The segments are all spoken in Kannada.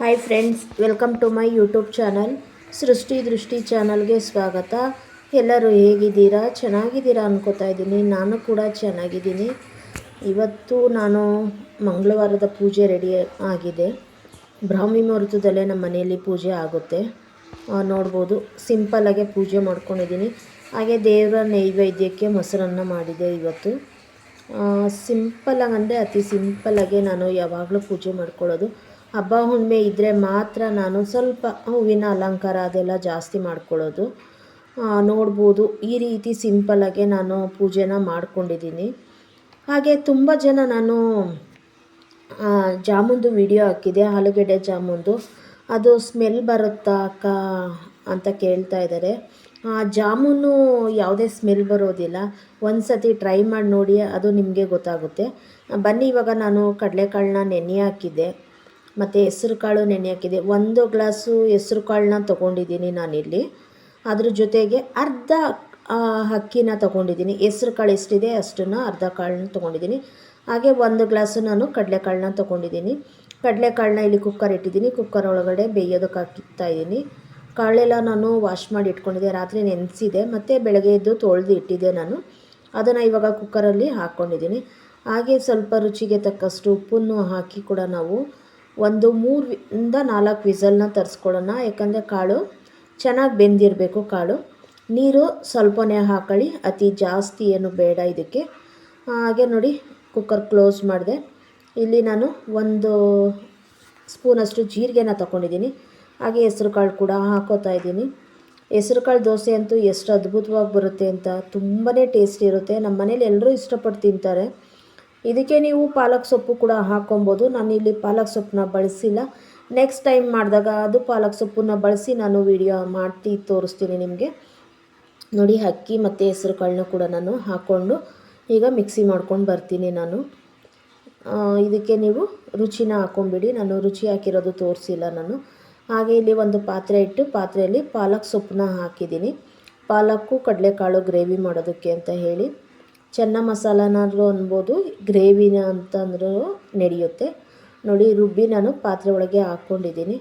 Hi friends welcome to my YouTube channel Srishti Drishti ಚಾನಲ್ಗೆ ಸ್ವಾಗತ. ಎಲ್ಲರೂ ಹೇಗಿದ್ದೀರಾ? ಚೆನ್ನಾಗಿದ್ದೀರಾ ಅನ್ಕೋತಾ ಇದ್ದೀನಿ. ನಾನು ಕೂಡ ಚೆನ್ನಾಗಿದ್ದೀನಿ. ಇವತ್ತು ನಾನು ಮಂಗಳವಾರದ ಪೂಜೆ ರೆಡಿ ಆಗಿದೆ. ಬ್ರಾಹ್ಮಿ ಮುಹೂರ್ತದಲ್ಲೇ ನಮ್ಮ ಮನೆಯಲ್ಲಿ ಪೂಜೆ ಆಗುತ್ತೆ. ನೋಡ್ಬೋದು. ಸಿಂಪಲ್ಲಾಗೆ ಪೂಜೆ ಮಾಡ್ಕೊಂಡಿದ್ದೀನಿ. ಹಾಗೆ ದೇವರ ನೈವೇದ್ಯಕ್ಕೆ ಮೊಸರನ್ನು ಮಾಡಿದೆ ಇವತ್ತು. ಸಿಂಪಲ್ಲಾಗಿ ಅಂದರೆ ಅತಿ ಸಿಂಪಲ್ಲಾಗೆ ನಾನು ಯಾವಾಗಲೂ ಪೂಜೆ ಮಾಡ್ಕೊಳ್ಳೋದು. ಹಬ್ಬ ಹುಣ್ಣಿಮೆ ಇದ್ದರೆ ಮಾತ್ರ ನಾನು ಸ್ವಲ್ಪ ಹೂವಿನ ಅಲಂಕಾರ ಅದೆಲ್ಲ ಜಾಸ್ತಿ ಮಾಡ್ಕೊಳ್ಳೋದು. ನೋಡ್ಬೋದು. ಈ ರೀತಿ ಸಿಂಪಲ್ಲಾಗೆ ನಾನು ಪೂಜೆನ ಮಾಡ್ಕೊಂಡಿದ್ದೀನಿ. ಹಾಗೆ ತುಂಬ ಜನ ನಾನು ಜಾಮೂನ್ದು ವಿಡಿಯೋ ಹಾಕಿದೆ. ಆಲೂಗಡ್ಡೆ ಜಾಮೂನ್ದು. ಅದು ಸ್ಮೆಲ್ ಬರುತ್ತಾ ಅಕ್ಕ ಅಂತ ಕೇಳ್ತಾ ಇದ್ದಾರೆ. ಜಾಮೂನು ಯಾವುದೇ ಸ್ಮೆಲ್ ಬರೋದಿಲ್ಲ. ಒಂದು ಸತಿ ಟ್ರೈ ಮಾಡಿ ನೋಡಿ, ಅದು ನಿಮಗೆ ಗೊತ್ತಾಗುತ್ತೆ. ಬನ್ನಿ, ಇವಾಗ ನಾನು ಕಡಲೆಕಾಳನ್ನ ನೆನೆ ಹಾಕಿದ್ದೆ. ಮತ್ತು ಹೆಸ್ರು ಕಾಳು ನೆನೆ ಹಾಕಿದೆ ಒಂದು ಗ್ಲಾಸು ಹೆಸ್ರು ಕಾಳನ್ನ ತೊಗೊಂಡಿದ್ದೀನಿ ನಾನಿಲ್ಲಿ. ಅದ್ರ ಜೊತೆಗೆ ಅರ್ಧ ಅಕ್ಕಿನ ತೊಗೊಂಡಿದ್ದೀನಿ. ಹೆಸ್ರು ಕಾಳು ಎಷ್ಟಿದೆ ಅಷ್ಟನ್ನು ಅರ್ಧ ಕಾಳನ್ನ ತೊಗೊಂಡಿದ್ದೀನಿ. ಹಾಗೆ ಒಂದು ಗ್ಲಾಸು ನಾನು ಕಡಲೆಕಾಳನ್ನ ತೊಗೊಂಡಿದ್ದೀನಿ. ಕಡಲೆಕಾಳನ್ನ ಇಲ್ಲಿ ಕುಕ್ಕರ್ ಇಟ್ಟಿದ್ದೀನಿ. ಕುಕ್ಕರ್ ಒಳಗಡೆ ಬೇಯೋದಕ್ಕೆ ಹಾಕಿತ್ತಾ ಇದ್ದೀನಿ. ಕಾಳೆಲ್ಲ ನಾನು ವಾಶ್ ಮಾಡಿ ಇಟ್ಕೊಂಡಿದ್ದೆ. ರಾತ್ರಿ ನೆನೆಸಿದೆ. ಮತ್ತು ಬೆಳಗ್ಗೆ ಎದ್ದು ತೊಳೆದು ಇಟ್ಟಿದ್ದೆ ನಾನು. ಅದನ್ನು ಇವಾಗ ಕುಕ್ಕರಲ್ಲಿ ಹಾಕ್ಕೊಂಡಿದ್ದೀನಿ ಹಾಗೆ ಸ್ವಲ್ಪ ರುಚಿಗೆ ತಕ್ಕಷ್ಟು ಉಪ್ಪನ್ನು ಹಾಕಿ ಕೂಡ ನಾವು ಒಂದು ಮೂರಿಂದ ನಾಲ್ಕು ವಿಸಲ್ನ ತರಿಸ್ಕೊಳ್ಳೋಣ. ಯಾಕಂದರೆ ಕಾಳು ಚೆನ್ನಾಗಿ ಬೆಂದಿರಬೇಕು ಕಾಳು. ನೀರು ಸ್ವಲ್ಪನೇ ಹಾಕೊಳ್ಳಿ, ಅತಿ ಜಾಸ್ತಿ ಏನು ಬೇಡ ಇದಕ್ಕೆ. ಹಾಗೆ ನೋಡಿ ಕುಕ್ಕರ್ ಕ್ಲೋಸ್ ಮಾಡಿದೆ. ಇಲ್ಲಿ ನಾನು ಒಂದು ಸ್ಪೂನಷ್ಟು ಜೀರಿಗೆನ ತಗೊಂಡಿದ್ದೀನಿ. ಹಾಗೆ ಹೆಸ್ರು ಕಾಳು ಕೂಡ ಹಾಕೋತಾ ಇದ್ದೀನಿ. ಹೆಸ್ರು ಕಾಳು ದೋಸೆ ಅಂತೂ ಎಷ್ಟು ಅದ್ಭುತವಾಗಿ ಬರುತ್ತೆ ಅಂತ ತುಂಬಾ ಟೇಸ್ಟಿ ಇರುತ್ತೆ. ನಮ್ಮ ಮನೇಲಿ ಎಲ್ಲರೂ ಇಷ್ಟಪಟ್ಟು ತಿಂತಾರೆ. ಇದಕ್ಕೆ ನೀವು ಪಾಲಕ್ ಸೊಪ್ಪು ಕೂಡ ಹಾಕೊಬೋದು. ನಾನು ಇಲ್ಲಿ ಪಾಲಕ್ ಸೊಪ್ಪನ್ನ ಬಳಸಿಲ್ಲ. ನೆಕ್ಸ್ಟ್ ಟೈಮ್ ಮಾಡಿದಾಗ ಅದು ಪಾಲಕ್ ಸೊಪ್ಪನ್ನ ಬಳಸಿ ನಾನು ವಿಡಿಯೋ ಮಾಡ್ತಿ ತೋರಿಸ್ತೀನಿ ನಿಮಗೆ. ನೋಡಿ ಅಕ್ಕಿ ಮತ್ತು ಹೆಸರು ಕಾಳನ್ನ ಕೂಡ ನಾನು ಹಾಕ್ಕೊಂಡು ಈಗ ಮಿಕ್ಸಿ ಮಾಡ್ಕೊಂಡು ಬರ್ತೀನಿ ನಾನು. ಇದಕ್ಕೆ ನೀವು ರುಚಿನ ಹಾಕ್ಕೊಂಬಿಡಿ ನಾನು ರುಚಿ ಹಾಕಿರೋದು ತೋರಿಸಿಲ್ಲ ನಾನು. ಹಾಗೆ ಇಲ್ಲಿ ಒಂದು ಪಾತ್ರೆ ಇಟ್ಟು ಪಾತ್ರೆಯಲ್ಲಿ ಪಾಲಕ್ ಸೊಪ್ಪನ್ನ ಹಾಕಿದ್ದೀನಿ. ಪಾಲಕ್ಕು ಕಡಲೆಕಾಳು ಗ್ರೇವಿ ಮಾಡೋದಕ್ಕೆ ಅಂತ ಹೇಳಿ. ಚೆನ್ನ ಮಸಾಲನಾದರೂ ಅನ್ಬೋದು, ಗ್ರೇವಿನ ಅಂತಂದ್ರೂ ನಡೆಯುತ್ತೆ. ನೋಡಿ, ರುಬ್ಬಿ ನಾನು ಪಾತ್ರೆ ಒಳಗೆ ಹಾಕ್ಕೊಂಡಿದ್ದೀನಿ.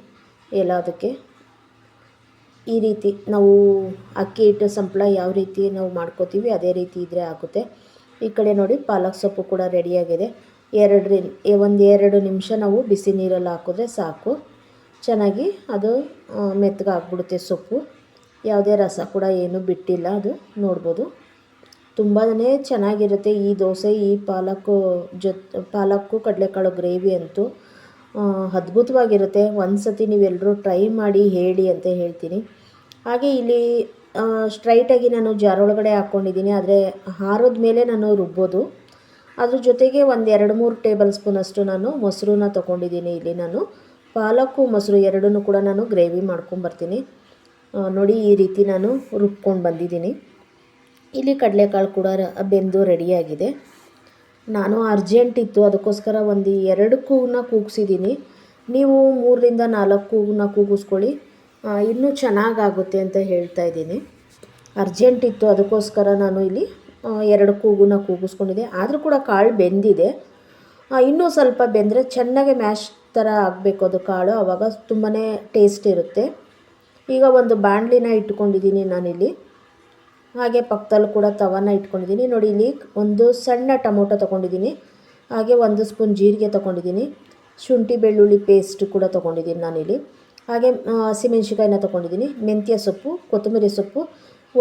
ಎಲ್ಲದಕ್ಕೆ ಈ ರೀತಿ ನಾವು ಅಕ್ಕಿ ಹಿಟ್ಟು ಸಂಪಳ ಯಾವ ರೀತಿ ನಾವು ಮಾಡ್ಕೋತೀವಿ ಅದೇ ರೀತಿ ಇದ್ದರೆ ಆಗುತ್ತೆ. ಈ ಕಡೆ ನೋಡಿ ಪಾಲಕ್ ಸೊಪ್ಪು ಕೂಡ ರೆಡಿಯಾಗಿದೆ. ಎರಡರಿಂದ ಒಂದು ಎರಡು ನಿಮಿಷ ನಾವು ಬಿಸಿ ನೀರಲ್ಲಿ ಹಾಕಿದ್ರೆ ಸಾಕು. ಚೆನ್ನಾಗಿ ಅದು ಮೆತ್ತಗೆ ಹಾಕ್ಬಿಡುತ್ತೆ ಸೊಪ್ಪು. ಯಾವುದೇ ರಸ ಕೂಡ ಏನು ಬಿಟ್ಟಿಲ್ಲ ಅದು, ನೋಡ್ಬೋದು. ತುಂಬಾ ಚೆನ್ನಾಗಿರುತ್ತೆ ಈ ದೋಸೆ, ಈ ಪಾಲಕ್ಕು ಜೊತೆ, ಪಾಲಕ್ಕು ಕಡಲೆಕಾಳು ಗ್ರೇವಿ ಅಂತೂ. ಅದ್ಭುತವಾಗಿರುತ್ತೆ. ಒಂದು ಸತಿ ನೀವೆಲ್ಲರೂ ಟ್ರೈ ಮಾಡಿ ಹೇಳಿ ಅಂತ ಹೇಳ್ತೀನಿ. ಹಾಗೆ ಇಲ್ಲಿ ಸ್ಟ್ರೈಟಾಗಿ ನಾನು ಜಾರೊಳಗಡೆ ಹಾಕ್ಕೊಂಡಿದ್ದೀನಿ ಆದರೆ ಹಾರದ ಮೇಲೆ ನಾನು ರುಬ್ಬೋದು. ಅದ್ರ ಜೊತೆಗೆ ಒಂದು ಎರಡು ಮೂರು ಟೇಬಲ್ ಸ್ಪೂನಷ್ಟು ನಾನು ಮೊಸರನ್ನ ತೊಗೊಂಡಿದ್ದೀನಿ ಇಲ್ಲಿ ನಾನು. ಪಾಲಕ್ಕು, ಮೊಸರು ಎರಡನ್ನೂ ಕೂಡ ನಾನು ಗ್ರೇವಿ ಮಾಡ್ಕೊಂಬರ್ತೀನಿ ನೋಡಿ ಈ ರೀತಿ ನಾನು ರುಬ್ಕೊಂಡು ಬಂದಿದ್ದೀನಿ. ಇಲ್ಲಿ ಕಡಲೆಕಾಳು ಕೂಡ ಬೆಂದು ರೆಡಿಯಾಗಿದೆ ನಾನು ಅರ್ಜೆಂಟ್ ಇತ್ತು, ಅದಕ್ಕೋಸ್ಕರ ಒಂದು ಎರಡು ಕೂಗನ್ನ ಕೂಗಿಸಿದ್ದೀನಿ. ನೀವು ಮೂರರಿಂದ ನಾಲ್ಕು ಕೂಗನ್ನ ಕೂಗಿಸ್ಕೊಳ್ಳಿ. ಇನ್ನೂ ಚೆನ್ನಾಗಾಗುತ್ತೆ ಅಂತ ಹೇಳ್ತಾ ಇದ್ದೀನಿ. ಅರ್ಜೆಂಟ್ ಇತ್ತು, ಅದಕ್ಕೋಸ್ಕರ ನಾನು ಇಲ್ಲಿ ಎರಡು ಕೂಗನ್ನ ಕೂಗಿಸ್ಕೊಂಡಿದ್ದೆ. ಆದರೂ ಕೂಡ ಕಾಳು ಬೆಂದಿದೆ. ಇನ್ನೂ ಸ್ವಲ್ಪ ಬೆಂದರೆ ಚೆನ್ನಾಗಿ ಮ್ಯಾಶ್ ಥರ ಆಗಬೇಕು ಅದು ಕಾಳು. ಆವಾಗ ತುಂಬಾ ಟೇಸ್ಟ್ ಇರುತ್ತೆ. ಈಗ ಒಂದು ಬಾಣಲಿನ ಇಟ್ಕೊಂಡಿದ್ದೀನಿ ನಾನಿಲ್ಲಿ. ಹಾಗೆ ಪಕ್ಕದಲ್ಲೂ ಕೂಡ ತವನ ಇಟ್ಕೊಂಡಿದ್ದೀನಿ. ನೋಡಿ, ಇಲ್ಲಿ ಒಂದು ಸಣ್ಣ ಟೊಮೊಟೊ ತೊಗೊಂಡಿದ್ದೀನಿ. ಹಾಗೆ ಒಂದು ಸ್ಪೂನ್ ಜೀರಿಗೆ ತೊಗೊಂಡಿದ್ದೀನಿ. ಶುಂಠಿ, ಬೆಳ್ಳುಳ್ಳಿ ಪೇಸ್ಟ್ ಕೂಡ ತೊಗೊಂಡಿದ್ದೀನಿ ನಾನಿಲ್ಲಿ. ಹಾಗೆ ಹಸಿಮೆಣ್ಸಿಕಾಯಿನ ತೊಗೊಂಡಿದ್ದೀನಿ. ಮೆಂತ್ಯ ಸೊಪ್ಪು, ಕೊತ್ತಂಬರಿ ಸೊಪ್ಪು,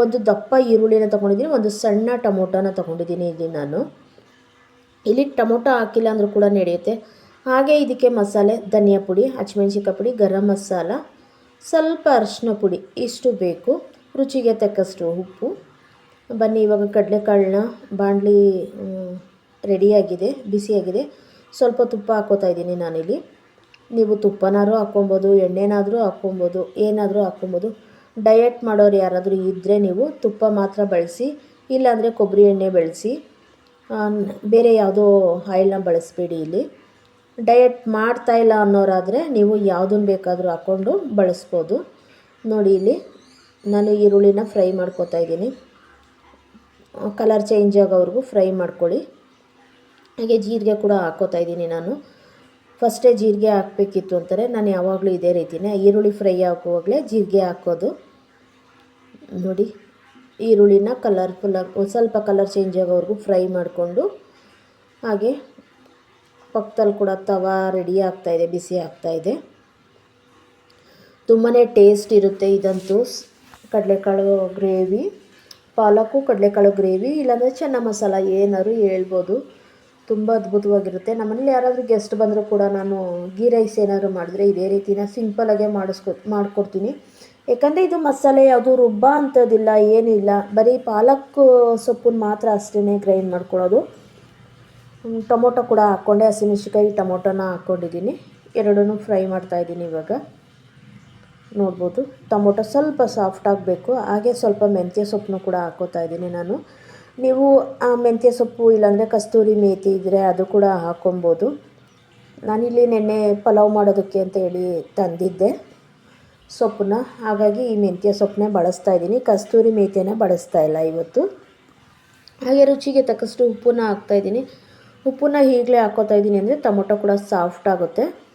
ಒಂದು ದಪ್ಪ ಈರುಳ್ಳಿನ ತೊಗೊಂಡಿದ್ದೀನಿ. ಒಂದು ಸಣ್ಣ ಟೊಮೊಟೊನ ತೊಗೊಂಡಿದ್ದೀನಿ ಇಲ್ಲಿ ನಾನು. ಇಲ್ಲಿ ಟೊಮೊಟೊ ಹಾಕಿಲ್ಲ ಅಂದರೂ ಕೂಡ ನಡೆಯುತ್ತೆ. ಹಾಗೆ ಇದಕ್ಕೆ ಮಸಾಲೆ, ಧನಿಯಾ ಪುಡಿ ಹಸಿಮೆಣ್ಸಿಕಾಯಿ ಪುಡಿ, ಗರಂ ಮಸಾಲ, ಸ್ವಲ್ಪ ಅರಿಶಿನ ಪುಡಿ ಇಷ್ಟು ಬೇಕು. ರುಚಿಗೆ ತಕ್ಕಷ್ಟು ಉಪ್ಪು. ಬನ್ನಿ, ಇವಾಗ ಕಡಲೆಕಾಳನ್ನ ಬಾಣಲಿ ರೆಡಿಯಾಗಿದೆ ಬಿಸಿಯಾಗಿದೆ ಸ್ವಲ್ಪ ತುಪ್ಪ ಹಾಕೋತಾ ಇದ್ದೀನಿ ನಾನಿಲ್ಲಿ. ನೀವು ತುಪ್ಪನಾದ್ರೂ ಹಾಕ್ಕೊಬೋದು, ಎಣ್ಣೆನಾದರೂ ಹಾಕ್ಕೊಬೋದು, ಏನಾದರೂ ಹಾಕ್ಕೊಬೋದು. ಡಯಟ್ ಮಾಡೋರು ಯಾರಾದರೂ ಇದ್ದರೆ ನೀವು ತುಪ್ಪ ಮಾತ್ರ ಬಳಸಿ, ಇಲ್ಲಾಂದರೆ ಕೊಬ್ಬರಿ ಎಣ್ಣೆ ಬಳಸಿ ಬೇರೆ ಯಾವುದೋ ಆಯಿಲ್ನ ಬಳಸಬೇಡಿ ಇಲ್ಲಿ. ಡಯಟ್ ಮಾಡ್ತಾ ಇಲ್ಲ ಅನ್ನೋರಾದರೆ ನೀವು ಯಾವುದನ್ನು ಬೇಕಾದರೂ ಹಾಕ್ಕೊಂಡು ಬಳಸ್ಬೋದು. ನೋಡಿ ಇಲ್ಲಿ, ನಾನು ಈರುಳ್ಳಿನ ಫ್ರೈ ಮಾಡ್ಕೊತಾ ಇದ್ದೀನಿ. ಕಲರ್ ಚೇಂಜ್ ಆಗೋವರೆಗೂ ಫ್ರೈ ಮಾಡ್ಕೊಳ್ಳಿ. ಹಾಗೆ ಜೀರಿಗೆ ಕೂಡ ಹಾಕೋತಾ ಇದ್ದೀನಿ ನಾನು. ಫಸ್ಟೇ ಜೀರಿಗೆ ಹಾಕಬೇಕಿತ್ತು ಅಂತಾರೆ. ನಾನು ಯಾವಾಗಲೂ ಇದೇ ರೀತಿನೇ ಈರುಳ್ಳಿ ಫ್ರೈ ಹಾಕುವಾಗಲೇ ಜೀರಿಗೆ ಹಾಕೋದು. ನೋಡಿ, ಈರುಳ್ಳಿನ ಕಲರ್ಫುಲ್ಲಾಗಿ ಸ್ವಲ್ಪ ಕಲರ್ ಚೇಂಜ್ ಆಗೋವರೆಗೂ ಫ್ರೈ ಮಾಡಿಕೊಂಡು, ಹಾಗೆ ಪಕ್ಕದಲ್ಲಿ ಕೂಡ ತವಾ ರೆಡಿ ಆಗ್ತಾಯಿದೆ ಬಿಸಿ ಆಗ್ತಾಯಿದೆ ತುಂಬಾ ಟೇಸ್ಟ್ ಇರುತ್ತೆ ಇದಂತೂ. ಕಡಲೆಕಾಳು ಗ್ರೇವಿ. ಪಾಲಕು ಕಡಲೆಕಾಳು, ಗ್ರೇವಿ, ಇಲ್ಲಾಂದರೆ ಚೆನ್ನ ಮಸಾಲ ಏನಾದ್ರು ಹೇಳ್ಬೋದು. ತುಂಬ ಅದ್ಭುತವಾಗಿರುತ್ತೆ. ನಮ್ಮನೇಲಿ ಯಾರಾದರೂ ಗೆಸ್ಟ್ ಬಂದರೂ ಕೂಡ ನಾನು ಗೀ ರೈಸ್ ಏನಾದರೂ ಮಾಡಿದ್ರೆ ಇದೇ ರೀತಿನ ಸಿಂಪಲಾಗೆ ಮಾಡಿಸ್ಕೊ, ಮಾಡಿಕೊಡ್ತೀನಿ. ಯಾಕಂದರೆ ಇದು ಮಸಾಲೆ ಯಾವುದು ರುಬ್ಬ ಅಂಥದ್ದಿಲ್ಲ, ಏನಿಲ್ಲ. ಬರೀ ಪಾಲಕ್ ಸೊಪ್ಪನ್ನು ಮಾತ್ರ ಅಷ್ಟೇ ಗ್ರೈಂಡ್ ಮಾಡ್ಕೊಳ್ಳೋದು. ಟೊಮೊಟೊ ಕೂಡ ಹಾಕ್ಕೊಂಡೆ. ಹಸಿಮೆಣ್ಸಿಕಾಯಿ ಟೊಮೊಟೊನ ಹಾಕ್ಕೊಂಡಿದ್ದೀನಿ. ಎರಡನ್ನೂ ಫ್ರೈ ಮಾಡ್ತಾಯಿದ್ದೀನಿ ಇವಾಗ. ನೋಡ್ಬೋದು. ಟೊಮೊಟೊ ಸ್ವಲ್ಪ ಸಾಫ್ಟ್ ಆಗಬೇಕು. ಹಾಗೆ ಸ್ವಲ್ಪ ಮೆಂತ್ಯ ಸೊಪ್ಪನ್ನು ಕೂಡ ಹಾಕೋತಾ ಇದ್ದೀನಿ ನಾನು. ನೀವು, ಆ, ಮೆಂತ್ಯ ಸೊಪ್ಪು ಇಲ್ಲಾಂದರೆ ಕಸ್ತೂರಿ ಮೇಥಿ ಇದ್ದರೆ ಅದು ಕೂಡ ಹಾಕ್ಕೊಬೋದು ನಾನಿಲ್ಲಿ ನೆನ್ನೆ ಪಲಾವ್ ಮಾಡೋದಕ್ಕೆ ಅಂತ ಹೇಳಿ ತಂದಿದ್ದೆ ಸೊಪ್ಪನ್ನ. ಹಾಗಾಗಿ ಈ ಮೆಂತ್ಯ ಸೊಪ್ಪನ್ನೇ ಬಳಸ್ತಾ ಇದ್ದೀನಿ. ಕಸ್ತೂರಿ ಮೇತಿಯನ್ನು ಬಳಸ್ತಾ ಇಲ್ಲ ಇವತ್ತು. ಹಾಗೆ ರುಚಿಗೆ ತಕ್ಕಷ್ಟು ಉಪ್ಪನ್ನ ಹಾಕ್ತಾಯಿದ್ದೀನಿ ಉಪ್ಪನ್ನ ಈಗಲೇ ಹಾಕೋತಾ ಇದ್ದೀನಿ ಅಂದರೆ ಟೊಮೊಟೊ ಕೂಡ ಸಾಫ್ಟ್ ಆಗುತ್ತೆ.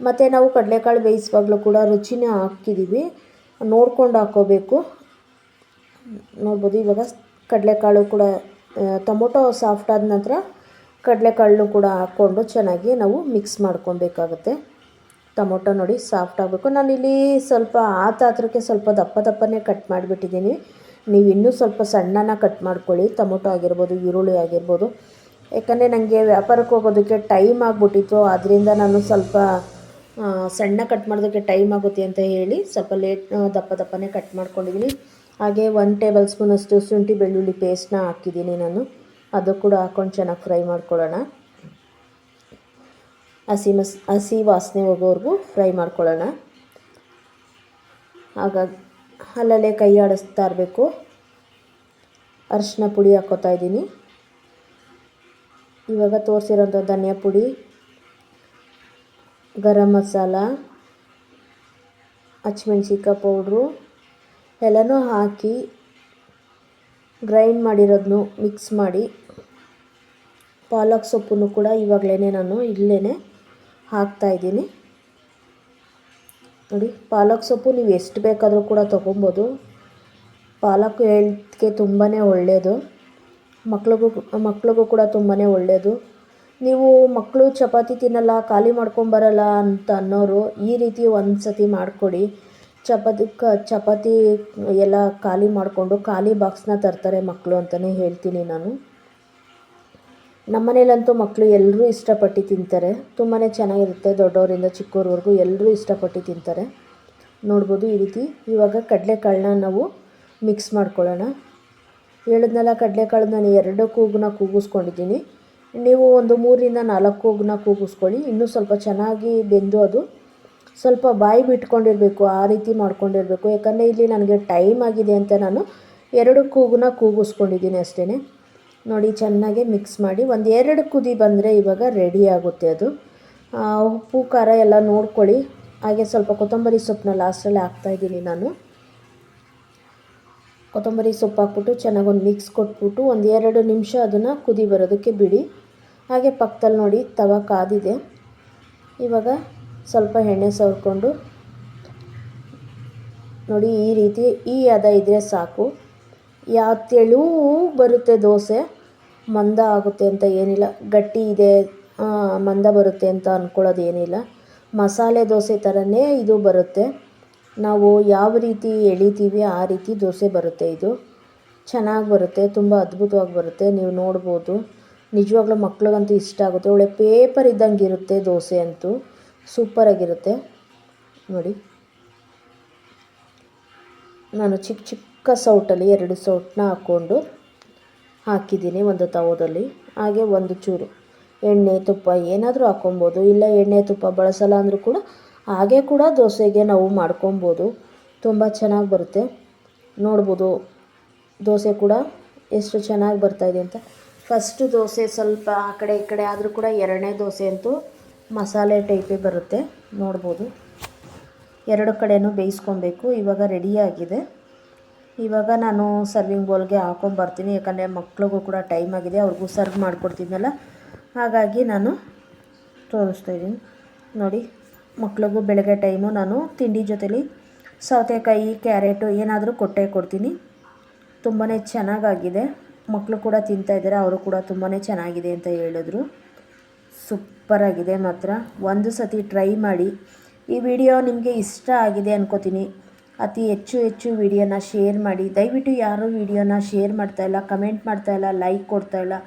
ಮತ್ತು ನಾವು ಕಡಲೆಕಾಳು ಬೇಯಿಸುವಾಗಲೂ ಕೂಡ ರುಚಿನೇ ಹಾಕಿದ್ದೀವಿ. ನೋಡ್ಕೊಂಡು ಹಾಕ್ಕೋಬೇಕು ನೋಡ್ಬೋದು, ಇವಾಗ ಕಡಲೆಕಾಳು ಕೂಡ ಟೊಮೊಟೊ ಸಾಫ್ಟ್ ಆದ ನಂತರ ಕಡಲೆಕಾಳನ್ನು ಕೂಡ ಹಾಕ್ಕೊಂಡು ಚೆನ್ನಾಗಿ ನಾವು ಮಿಕ್ಸ್ ಮಾಡ್ಕೊಬೇಕಾಗುತ್ತೆ. ಟೊಮೊಟೊ ನೋಡಿ ಸಾಫ್ಟ್ ಆಗಬೇಕು. ನಾನಿಲ್ಲಿ ಸ್ವಲ್ಪ ಆ ತಾತ್ರಕ್ಕೆ ಸ್ವಲ್ಪ ದಪ್ಪ ದಪ್ಪನೇ ಕಟ್ ಮಾಡಿಬಿಟ್ಟಿದ್ದೀನಿ. ನೀವು ಇನ್ನೂ ಸ್ವಲ್ಪ ಸಣ್ಣನ ಕಟ್ ಮಾಡ್ಕೊಳ್ಳಿ. ಟೊಮೊಟೊ ಆಗಿರ್ಬೋದು, ಈರುಳ್ಳಿ ಆಗಿರ್ಬೋದು. ಯಾಕಂದರೆ ನನಗೆ ವ್ಯಾಪಾರಕ್ಕೆ ಹೋಗೋದಕ್ಕೆ ಟೈಮ್ ಆಗಿಬಿಟ್ಟಿತ್ತು. ಆದ್ದರಿಂದ ನಾನು ಸ್ವಲ್ಪ ಸಣ್ಣ ಕಟ್ ಮಾಡೋದಕ್ಕೆ ಟೈಮ್ ಆಗುತ್ತೆ ಅಂತ ಹೇಳಿ ಸ್ವಲ್ಪ ಲೇಟ್ ದಪ್ಪ ದಪ್ಪನೇ ಕಟ್ ಮಾಡ್ಕೊಂಡಿದ್ದೀನಿ ಹಾಗೆ ಒನ್ ಟೇಬಲ್ ಸ್ಪೂನಷ್ಟು ಶುಂಠಿ ಬೆಳ್ಳುಳ್ಳಿ ಪೇಸ್ಟ್ನ ಹಾಕಿದ್ದೀನಿ ನಾನು. ಅದು ಕೂಡ ಹಾಕ್ಕೊಂಡು ಚೆನ್ನಾಗಿ ಫ್ರೈ ಮಾಡ್ಕೊಳ್ಳೋಣ. ಹಸಿ ಮಸ್, ಹಸಿ ವಾಸನೆ ಹೋಗೋವರೆಗೂ ಫ್ರೈ ಮಾಡ್ಕೊಳ್ಳೋಣ. ಹಾಗಾಗಿ ಅಲ್ಲಲ್ಲೇ ಕೈ ಆಡಿಸ್ತಾ ಇರಬೇಕು. ಅರಿಶಿನ ಪುಡಿ ಹಾಕ್ಕೋತಾ ಇದ್ದೀನಿ. ಇವಾಗ ತೋರಿಸಿರೋಂಥ ಧನಿಯಾ ಪುಡಿ ಗರಂ ಮಸಾಲ ಹಚ್ಮೆಣ್ಸಿಕಾಯಿ ಪೌಡ್ರು, ಎಲ್ಲನೂ ಹಾಕಿ ಗ್ರೈಂಡ್ ಮಾಡಿರೋದನ್ನು ಮಿಕ್ಸ್ ಮಾಡಿ. ಪಾಲಕ್ ಸೊಪ್ಪನ್ನು ಕೂಡ ಇವಾಗಲೇ ನಾನು ಇಲ್ಲೇ ಹಾಕ್ತಾಯಿದ್ದೀನಿ ನೋಡಿ, ಪಾಲಕ್ ಸೊಪ್ಪು ನೀವು ಎಷ್ಟು ಬೇಕಾದರೂ ಕೂಡ ತೊಗೊಬೋದು. ಪಾಲಕ್ ಹೆಲ್ತ್ಗೆ ತುಂಬಾ ಒಳ್ಳೆಯದು ಮಕ್ಳಿಗೂ ಮಕ್ಳಿಗೂ ಕೂಡ ತುಂಬಾ ಒಳ್ಳೆಯದು ನೀವು ಮಕ್ಕಳು ಚಪಾತಿ ತಿನ್ನಲ್ಲ, ಖಾಲಿ ಮಾಡ್ಕೊಂಬರಲ್ಲ ಅಂತ ಅನ್ನೋರು ಈ ರೀತಿ ಒಂದು ಸತಿ ಮಾಡಿಕೊಡಿ. ಚಪಾತಿ ಕ ಚಪಾತಿ ಎಲ್ಲ ಖಾಲಿ ಮಾಡಿಕೊಂಡು ಖಾಲಿ ಬಾಕ್ಸ್ನ ತರ್ತಾರೆ ಮಕ್ಕಳು ಅಂತಲೇ ಹೇಳ್ತೀನಿ ನಾನು. ನಮ್ಮನೇಲಂತೂ ಮಕ್ಕಳು ಎಲ್ಲರೂ ಇಷ್ಟಪಟ್ಟು ತಿಂತಾರೆ. ತುಂಬಾ ಚೆನ್ನಾಗಿರುತ್ತೆ ದೊಡ್ಡವರಿಂದ ಚಿಕ್ಕವ್ರವರೆಗೂ ಎಲ್ಲರೂ ಇಷ್ಟಪಟ್ಟು ತಿಂತಾರೆ. ನೋಡ್ಬೋದು ಈ ರೀತಿ. ಇವಾಗ ಕಡಲೆಕಾಳನ್ನ ನಾವು ಮಿಕ್ಸ್ ಮಾಡ್ಕೊಳ್ಳೋಣ. ಹೇಳಿದ್ನಲ್ಲ ಕಡಲೆಕಾಳು ನಾನು ಎರಡು ಕೂಗನ್ನ ಕೂಗಿಸ್ಕೊಂಡಿದ್ದೀನಿ. ನೀವು ಒಂದು ಮೂರಿಂದ ನಾಲ್ಕು ಕೂಗನ್ನ ಕೂಗಿಸ್ಕೊಳ್ಳಿ. ಇನ್ನೂ ಸ್ವಲ್ಪ ಚೆನ್ನಾಗಿ ಬೆಂದು ಅದು ಸ್ವಲ್ಪ ಬಾಯಿ ಬಿಟ್ಕೊಂಡಿರಬೇಕು, ಆ ರೀತಿ ಮಾಡ್ಕೊಂಡಿರಬೇಕು. ಯಾಕಂದರೆ ಇಲ್ಲಿ ನನಗೆ ಟೈಮ್ ಆಗಿದೆ ಅಂತ ನಾನು ಎರಡು ಕೂಗನ್ನ ಕೂಗಿಸ್ಕೊಂಡಿದ್ದೀನಿ ಅಷ್ಟೇ ನೋಡಿ, ಚೆನ್ನಾಗಿ ಮಿಕ್ಸ್ ಮಾಡಿ ಒಂದು ಎರಡು ಕುದಿ ಬಂದರೆ ಇವಾಗ ರೆಡಿ ಆಗುತ್ತೆ ಅದು. ಉಪ್ಪು, ಖಾರ ಎಲ್ಲ ನೋಡ್ಕೊಳ್ಳಿ. ಹಾಗೆ ಸ್ವಲ್ಪ ಕೊತ್ತಂಬರಿ ಸೊಪ್ಪನ್ನ ಲಾಸ್ಟಲ್ಲಿ ಹಾಕ್ತಾಯಿದ್ದೀನಿ ನಾನು. ಕೊತ್ತಂಬರಿ ಸೊಪ್ಪು ಹಾಕ್ಬಿಟ್ಟು ಚೆನ್ನಾಗಿ ಒಂದು ಮಿಕ್ಸ್ ಕೊಟ್ಬಿಟ್ಟು ಒಂದು ಎರಡು ನಿಮಿಷ ಅದನ್ನು ಕುದಿ ಬರೋದಕ್ಕೆ ಬಿಡಿ. ಹಾಗೆ ಪಕ್ಕದಲ್ಲಿ ನೋಡಿ, ತವ ಕಾದಿದೆ. ಇವಾಗ ಸ್ವಲ್ಪ ಎಣ್ಣೆ ಸವರ್ಕೊಂಡು ನೋಡಿ, ಈ ರೀತಿ, ಈ ಹದ ಇದ್ದರೆ ಸಾಕು. ಯಾವ ತೆಳೂ ಬರುತ್ತೆ ದೋಸೆ, ಮಂದ ಆಗುತ್ತೆ ಅಂತ ಏನಿಲ್ಲ. ಗಟ್ಟಿ ಇದೆ ಮಂದ ಬರುತ್ತೆ ಅಂತ ಅಂದ್ಕೊಳ್ಳೋದು ಏನಿಲ್ಲ ಮಸಾಲೆ ದೋಸೆ ಥರನೇ ಇದು ಬರುತ್ತೆ. ನಾವು ಯಾವ ರೀತಿ ಎಳಿತೀವಿ, ಆ ರೀತಿ ದೋಸೆ ಬರುತ್ತೆ ಇದು. ಚೆನ್ನಾಗಿ ಬರುತ್ತೆ, ತುಂಬ ಅದ್ಭುತವಾಗಿ ಬರುತ್ತೆ, ನೀವು ನೋಡ್ಬೋದು. ನಿಜವಾಗ್ಲೂ ಮಕ್ಳಿಗಂತೂ ಇಷ್ಟ ಆಗುತ್ತೆ. ಒಳ್ಳೆ ಪೇಪರ್ ಇದ್ದಂಗೆ ಇರುತ್ತೆ ದೋಸೆ ಅಂತೂ. ಸೂಪರಾಗಿರುತ್ತೆ ನೋಡಿ. ನಾನು ಚಿಕ್ಕ ಚಿಕ್ಕ ಸೌಟಲ್ಲಿ ಎರಡು ಸೌಟನ್ನ ಹಾಕ್ಕೊಂಡು ಹಾಕಿದ್ದೀನಿ ಒಂದು ತವದಲ್ಲಿ. ಹಾಗೆ ಒಂದು ಚೂರು ಎಣ್ಣೆ ತುಪ್ಪ ಏನಾದರೂ ಹಾಕ್ಕೊಬೋದು. ಇಲ್ಲ ಎಣ್ಣೆ ತುಪ್ಪ ಬಳಸಲ್ಲ ಅಂದರೂ ಕೂಡ ಹಾಗೆ ಕೂಡ ದೋಸೆಗೆ ನಾವು ಮಾಡ್ಕೊಬೋದು. ತುಂಬ ಚೆನ್ನಾಗಿ ಬರುತ್ತೆ. ನೋಡ್ಬೋದು ದೋಸೆ ಕೂಡ ಎಷ್ಟು ಚೆನ್ನಾಗಿ ಬರ್ತಾಯಿದೆ ಅಂತ. ಫಸ್ಟು ದೋಸೆ ಸ್ವಲ್ಪ ಆ ಕಡೆ ಈ ಕಡೆ ಆದರೂ ಕೂಡ ಎರಡನೇ ದೋಸೆ ಅಂತೂ ಮಸಾಲೆ ಟೈಪೇ ಬರುತ್ತೆ. ನೋಡ್ಬೋದು. ಎರಡು ಕಡೆನೂ ಬೇಯಿಸ್ಕೊಬೇಕು. ಇವಾಗ ರೆಡಿಯಾಗಿದೆ ಇವಾಗ ನಾನು ಸರ್ವಿಂಗ್ ಬೌಲ್ಗೆ ಹಾಕೊಂಬರ್ತೀನಿ ಯಾಕಂದರೆ ಮಕ್ಳಿಗೂ ಕೂಡ ಟೈಮ್ ಆಗಿದೆ. ಅವ್ರಿಗೂ ಸರ್ವ್ ಮಾಡಿಕೊಡ್ತೀನಲ್ಲ. ಹಾಗಾಗಿ ನಾನು ತೋರಿಸ್ತಾ ಇದ್ದೀನಿ. ನೋಡಿ, ಮಕ್ಳಿಗೂ ಬೆಳಗ್ಗೆ ಟೈಮು ನಾನು ತಿಂಡಿ ಜೊತೇಲಿ ಸೌತೆಕಾಯಿ, ಕ್ಯಾರೆಟು ಏನಾದರೂ ಕೊಟ್ಟೆ ಕೊಡ್ತೀನಿ. ತುಂಬಾ ಚೆನ್ನಾಗಾಗಿದೆ. ಮಕ್ಕಳು ಕೂಡ ತಿಂತಾಯಿದ್ದಾರೆ ಅವರು ಕೂಡ ತುಂಬಾ ಚೆನ್ನಾಗಿದೆ ಅಂತ ಹೇಳಿದ್ರು. ಸೂಪರಾಗಿದೆ ಮಾತ್ರ. ಒಂದು ಸತಿ ಟ್ರೈ ಮಾಡಿ. ಈ ವಿಡಿಯೋ ನಿಮಗೆ ಇಷ್ಟ ಆಗಿದೆ ಅನ್ಕೋತೀನಿ. ಅತಿ ಹೆಚ್ಚು ಹೆಚ್ಚು ವಿಡಿಯೋನ ಶೇರ್ ಮಾಡಿ. ದಯವಿಟ್ಟು ಯಾರೂ ವಿಡಿಯೋನ ಶೇರ್ ಮಾಡ್ತಾಯಿಲ್ಲ ಕಮೆಂಟ್ ಮಾಡ್ತಾಯಿಲ್ಲ ಲೈಕ್ ಕೊಡ್ತಾಯಿಲ್ಲ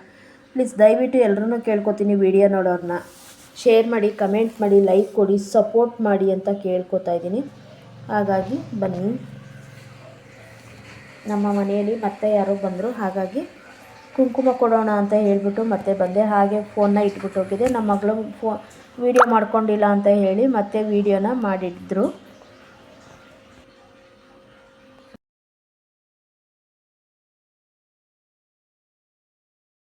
ಪ್ಲೀಸ್ ದಯವಿಟ್ಟು ಎಲ್ಲರೂ ಕೇಳ್ಕೊತೀನಿ ವಿಡಿಯೋ ನೋಡೋರನ್ನ ಶೇರ್ ಮಾಡಿ, ಕಮೆಂಟ್ ಮಾಡಿ, ಲೈಕ್ ಕೊಡಿ, ಸಪೋರ್ಟ್ ಮಾಡಿ ಅಂತ ಕೇಳ್ಕೊತಾ ಇದ್ದೀನಿ. ಹಾಗಾಗಿ ಬನ್ನಿ. ನಮ್ಮ ಮನೆಯಲ್ಲಿ ಮತ್ತೆ ಯಾರೋ ಬಂದರು. ಹಾಗಾಗಿ ಕುಂಕುಮ ಕೊಡೋಣ ಅಂತ ಹೇಳಿಬಿಟ್ಟು ಮತ್ತೆ ಬಂದೆ. ಹಾಗೆ ಫೋನ್ನ ಇಟ್ಬಿಟ್ಟು ಹೋಗಿದ್ದೆ. ನಮ್ಮ ಮಗಳು ಫೋ ವೀಡಿಯೋ ಮಾಡ್ಕೊಂಡಿಲ್ಲ ಅಂತ ಹೇಳಿ ಮತ್ತೆ ವೀಡಿಯೋನ ಮಾಡಿದ್ರು.